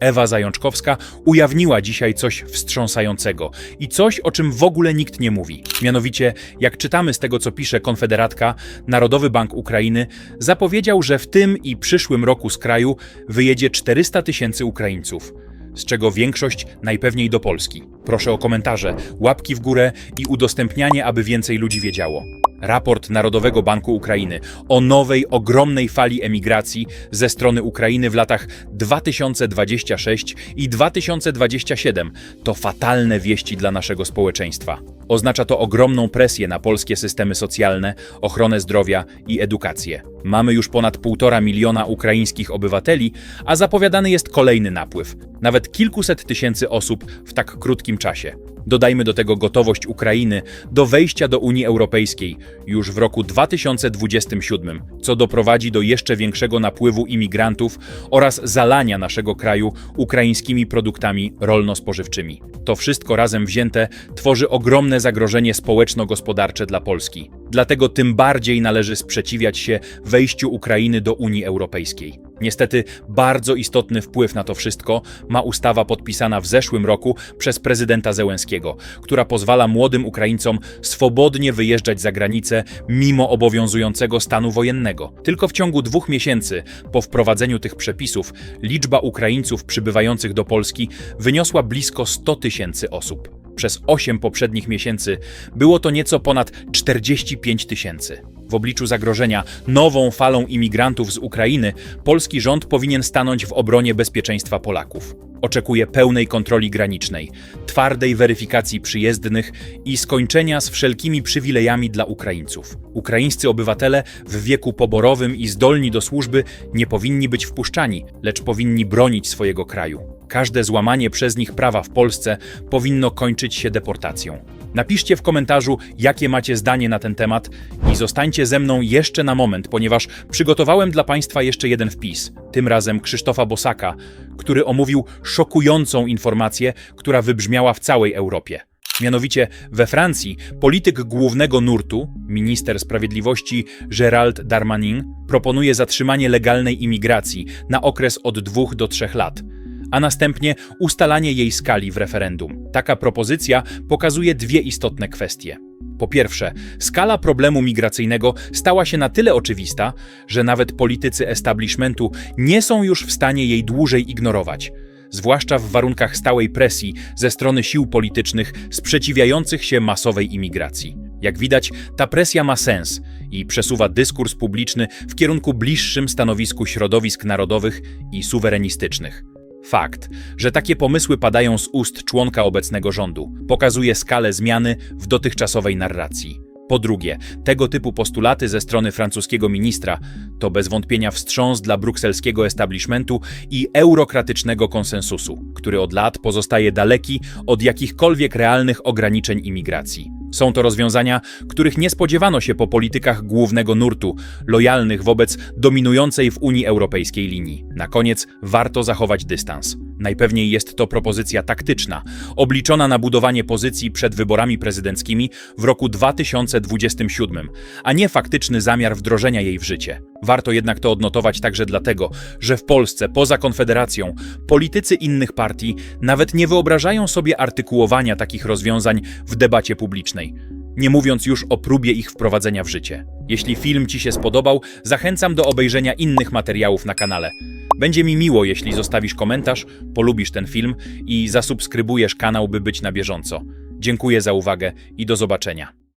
Ewa Zajączkowska ujawniła dzisiaj coś wstrząsającego i coś, o czym w ogóle nikt nie mówi. Mianowicie, jak czytamy z tego, co pisze Konfederatka, Narodowy Bank Ukrainy zapowiedział, że w tym i przyszłym roku z kraju wyjedzie 400 tysięcy Ukraińców, z czego większość najpewniej do Polski. Proszę o komentarze, łapki w górę i udostępnianie, aby więcej ludzi wiedziało. Raport Narodowego Banku Ukrainy o nowej, ogromnej fali emigracji ze strony Ukrainy w latach 2026 i 2027 to fatalne wieści dla naszego społeczeństwa. Oznacza to ogromną presję na polskie systemy socjalne, ochronę zdrowia i edukację. Mamy już ponad półtora miliona ukraińskich obywateli, a zapowiadany jest kolejny napływ nawet kilkuset tysięcy osób w tak krótkim czasie. Dodajmy do tego gotowość Ukrainy do wejścia do Unii Europejskiej już w roku 2027, co doprowadzi do jeszcze większego napływu imigrantów oraz zalania naszego kraju ukraińskimi produktami rolno-spożywczymi. To wszystko razem wzięte tworzy ogromne zagrożenie społeczno-gospodarcze dla Polski. Dlatego tym bardziej należy sprzeciwiać się wejściu Ukrainy do Unii Europejskiej. Niestety bardzo istotny wpływ na to wszystko ma ustawa podpisana w zeszłym roku przez prezydenta Zełenskiego, która pozwala młodym Ukraińcom swobodnie wyjeżdżać za granicę mimo obowiązującego stanu wojennego. Tylko w ciągu dwóch miesięcy po wprowadzeniu tych przepisów liczba Ukraińców przybywających do Polski wyniosła blisko 100 tysięcy osób. Przez 8 poprzednich miesięcy było to nieco ponad 45 tysięcy. W obliczu zagrożenia nową falą imigrantów z Ukrainy, polski rząd powinien stanąć w obronie bezpieczeństwa Polaków. Oczekuje pełnej kontroli granicznej, twardej weryfikacji przyjezdnych i skończenia z wszelkimi przywilejami dla Ukraińców. Ukraińscy obywatele w wieku poborowym i zdolni do służby nie powinni być wpuszczani, lecz powinni bronić swojego kraju. Każde złamanie przez nich prawa w Polsce powinno kończyć się deportacją. Napiszcie w komentarzu, jakie macie zdanie na ten temat i zostańcie ze mną jeszcze na moment, ponieważ przygotowałem dla Państwa jeszcze jeden wpis, tym razem Krzysztofa Bosaka, który omówił szokującą informację, która wybrzmiała w całej Europie. Mianowicie we Francji polityk głównego nurtu, minister sprawiedliwości Gérald Darmanin, proponuje zatrzymanie legalnej imigracji na okres od dwóch do trzech lat – a następnie ustalanie jej skali w referendum. Taka propozycja pokazuje dwie istotne kwestie. Po pierwsze, skala problemu migracyjnego stała się na tyle oczywista, że nawet politycy establishmentu nie są już w stanie jej dłużej ignorować, zwłaszcza w warunkach stałej presji ze strony sił politycznych sprzeciwiających się masowej imigracji. Jak widać, ta presja ma sens i przesuwa dyskurs publiczny w kierunku bliższym stanowisku środowisk narodowych i suwerenistycznych. Fakt, że takie pomysły padają z ust członka obecnego rządu, pokazuje skalę zmiany w dotychczasowej narracji. Po drugie, tego typu postulaty ze strony francuskiego ministra to bez wątpienia wstrząs dla brukselskiego establishmentu i eurokratycznego konsensusu, który od lat pozostaje daleki od jakichkolwiek realnych ograniczeń imigracji. Są to rozwiązania, których nie spodziewano się po politykach głównego nurtu, lojalnych wobec dominującej w Unii Europejskiej linii. Na koniec warto zachować dystans. Najpewniej jest to propozycja taktyczna, obliczona na budowanie pozycji przed wyborami prezydenckimi w roku 2027, a nie faktyczny zamiar wdrożenia jej w życie. Warto jednak to odnotować także dlatego, że w Polsce, poza Konfederacją, politycy innych partii nawet nie wyobrażają sobie artykułowania takich rozwiązań w debacie publicznej nie mówiąc już o próbie ich wprowadzenia w życie. Jeśli film Ci się spodobał, zachęcam do obejrzenia innych materiałów na kanale. Będzie mi miło, jeśli zostawisz komentarz, polubisz ten film i zasubskrybujesz kanał, by być na bieżąco. Dziękuję za uwagę i do zobaczenia.